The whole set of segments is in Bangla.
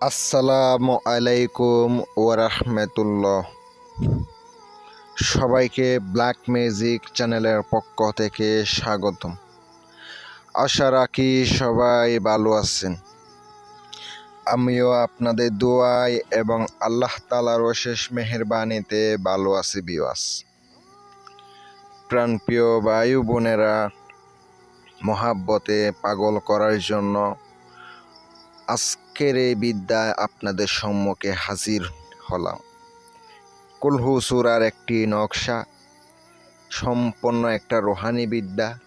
আসসালামু আলাইকুম ওরহমতুল্লাহ সবাইকে ব্ল্যাক ম্যাজিক চ্যানেলের পক্ষ থেকে স্বাগতম। আশা রাখি সবাই ভালো আছেন। আমিও আপনাদের দোয়াই এবং আল্লাহ তালার অশেষ মেহেরবানিতে ভালো আছি বিওয়াস প্রাণপ্রিয় বায়ু বোনেরা, মহাব্বতে পাগল করার জন্য আজকের এই বিদ্যায় আপনাদের সম্মুখে হাজির হলাম। কুলহু সুরার একটি নকশা, সম্পন্ন একটা রোহানি বিদ্যা।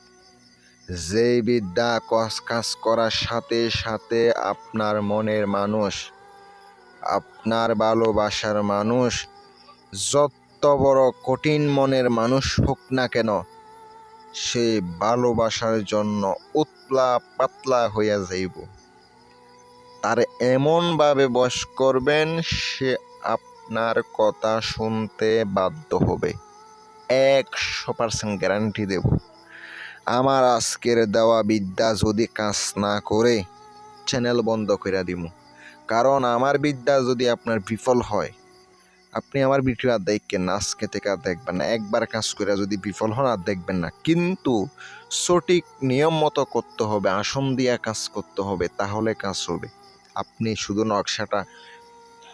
যেই বিদ্যা কাজ করার সাথে সাথে আপনার মনের মানুষ, আপনার ভালোবাসার মানুষ, যত বড় কঠিন মনের মানুষ হোক না কেন সে ভালোবাসার জন্য উতলা পাতলা হইয়া যাইব। তার এমনভাবে বশ করবেন, সে আপনার কথা শুনতে বাধ্য হবে। একশো পার্সেন্ট গ্যারান্টি দেব। আমার আজকের দেওয়া বিদ্যা যদি কাজ না করে, চ্যানেল বন্ধ করে দিব কারণ আমার বিদ্যা যদি আপনার বিফল হয়, আপনি আমার ভিডিও আর দেখবেন না আজকে থেকে আর দেখবেন না। একবার কাজ করে যদি বিফল হন আর দেখবেন না। কিন্তু সঠিক নিয়ম মতো করতে হবে, আসন দিয়া কাজ করতে হবে, তাহলে কাজ হবে। আপনি শুধু নকশাটা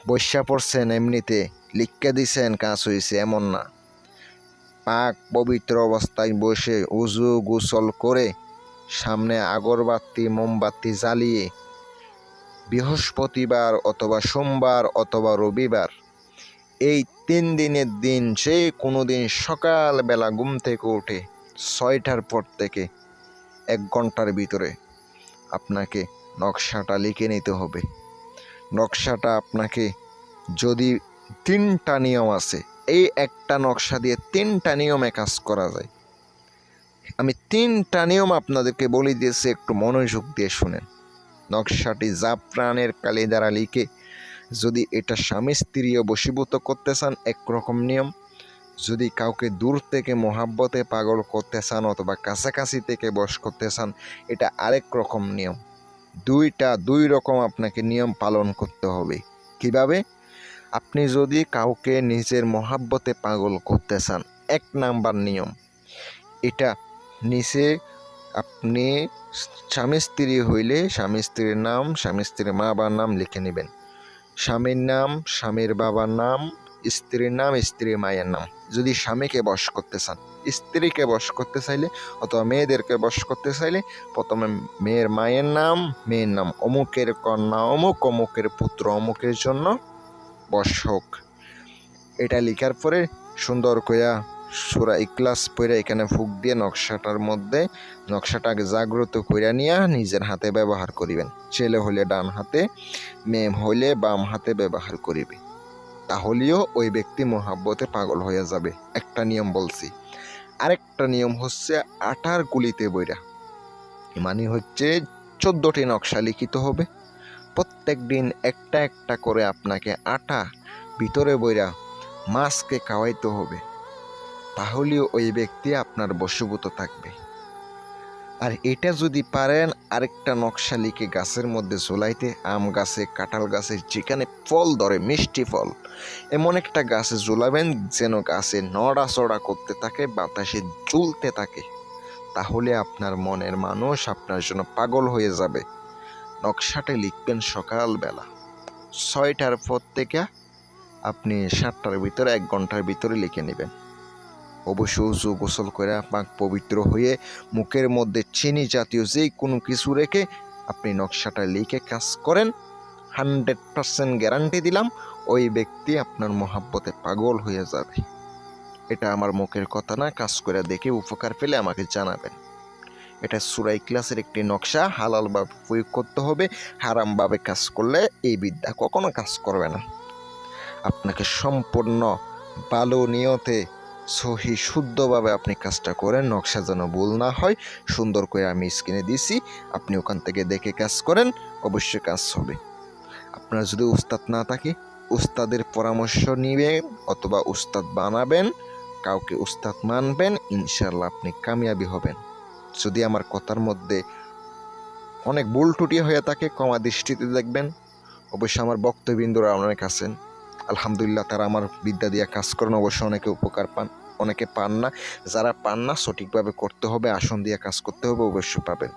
বৈশা পড়ছেন এমনিতে, লিখকে দিছেন, কাজ হয়েছে এমন না। পাক পবিত্র অবস্থায় বসে উজু গোসল করে সামনে আগরবাতি, মোমবাতি জ্বালিয়ে বৃহস্পতিবার অথবা সোমবার অথবা রবিবার, এই তিন দিনের দিন যে কোনো দিন সকালবেলা ঘুম থেকে উঠে ছয়টার পর থেকে এক ঘণ্টার ভিতরে আপনাকে নকশাটা লিখে নিতে হবে। নকশাটা আপনাকে যদি তিনটা নিয়ম আছে, এই একটা নকশা দিয়ে তিনটা নিয়মে কাজ করা যায়। আমি তিনটা নিয়ম আপনাদেরকে বলে দিয়েছি একটু মনোযোগ দিয়ে শুনেন। নকশাটি জাফরানের কালি দ্বারা লিখে, যদি এটা স্বামী স্ত্রীও বশীভূত করতে চান, একরকম নিয়ম। যদি কাউকে দূর থেকে মহাব্বতে পাগল করতে চান অথবা কাছাকাছি থেকে বশ করতে চান, এটা আরেক রকম নিয়ম। দুইটা, দুই রকম আপনাকে নিয়ম পালন করতে হবে। কীভাবে? আপনি যদি কাউকে নিজের মহাব্বতে পাগল করতে চান, এক নাম্বার নিয়ম। এটা নিচে আপনি স্বামী স্ত্রী হইলে স্বামী স্ত্রীর নাম, স্বামী স্ত্রীর মা বাবার নাম লিখে নেবেন। স্বামীর নাম, স্বামীর বাবার নাম স্ত্রীর নাম স্ত্রীর মায়ের নাম। যদি স্বামীকে বশ করতে চান, স্ত্রীকে বশ করতে চাইলে অথবা মেয়েদেরকে বশ করতে চাইলে প্রথমে মেয়ের মায়ের নাম, মেয়ের নাম অমুকের কন্যা অমুক, অমুকের পুত্র অমুকের জন্য বশ হোক। এটা লিখার পরে সুন্দর কইয়া সুরা ইকলাস পরে এখানে ফুক দিয়ে নকশাটার মধ্যে, নকশাটাকে জাগ্রত কইরা নিয়ে নিজের হাতে ব্যবহার করিবেন। ছেলে হলে ডান হাতে, মেয়ে হইলে বাম হাতে ব্যবহার করিবে। তাহলেও ওই ব্যক্তি মহাব্বতে পাগল হয়ে যাবে, একটা নিয়ম বলছি। আরেকটা নিয়ম হচ্ছে আটার গুলিতে বইরা। মানে হচ্ছে চোদ্দোটি নকশা লিখিত হবে। প্রত্যেক দিন একটা একটা করে আপনাকে আটা ভিতরে বইরা মাছকে খাওয়াইতে হবে। তাহলেও ওই ব্যক্তি আপনার বশীভূত থাকবে। আর এটা যদি পারেন, আরেকটা নকশা লিখে গাছের মধ্যে ঝোলাইতে, আম গাছে, কাঁঠাল গাছে, যেখানে ফল ধরে, মিষ্টি ফল, এমন একটা গাছে ঝোলাবেন যেন গাছে নড়াচড়া করতে থাকে, বাতাসে ঝুলতে থাকে। তাহলে আপনার মনের মানুষ আপনার জন্য পাগল হয়ে যাবে। নকশাটা লিখবেন সকালবেলা। ছয়টার পর থেকে আপনি সাতটার ভিতরে, এক ঘণ্টার ভিতরে লিখে নেবেন। অবশ্যই উজু গোসল করে পাক পবিত্র হয়ে মুখের মধ্যে চিনি জাতীয় যে কোনো কিছু রেখে আপনি নকশাটা লিখে কাজ করেন। হান্ড্রেড পার্সেন্ট গ্যারান্টি দিলাম, ওই ব্যক্তি আপনার মহাব্বতে পাগল হয়ে যাবে। এটা আমার মুখের কথা না, কাজ করে দেখে উপকার পেলে আমাকে জানাবেন। এটা সুরাই ক্লাসের একটি নকশা, হালালভাবে প্রয়োগ করতে হবে, হারামভাবে কাজ করলে এই বিদ্যা কখনো কাজ করবে না। আপনাকে সম্পূর্ণ ভালো নিয়তে সহি শুদ্ধভাবে আপনি কাজটা করেন, নকশা যেন ভুল না হয়, সুন্দর করে আমি স্ক্রিনে দিছি, আপনি ওখান থেকে দেখে কাজ করেন, অবশ্যই কাজ হবে। আপনার যদি উস্তাদ না থাকে, উস্তাদের পরামর্শ নেবেন অথবা উস্তাদ বানাবেন, কাউকে উস্তাদ মানবেন ইনশাল্লাহ আপনি কামিয়াবি হবেন। যদি আমার কথার মধ্যে অনেক ভুল টুটি হয়ে থাকে কমা দৃষ্টিতে দেখবেন। অবশ্যই আমার বক্তবৃন্দরা অনেক আছেন। আলহামদুলিল্লাহ তারা আমার বিদ্যা দিয়ে কাজ করেন। অবশ্যই অনেকে উপকার পান, অনেকে পান না। যারা পান না, সঠিকভাবে করতে হবে, আসন দিয়ে কাজ করতে হবে, অবশ্যই পাবেন।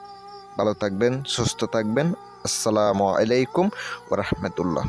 ভালো থাকবেন, সুস্থ থাকবেন। আসসালামু আলাইকুম ওরহমতুল্লাহ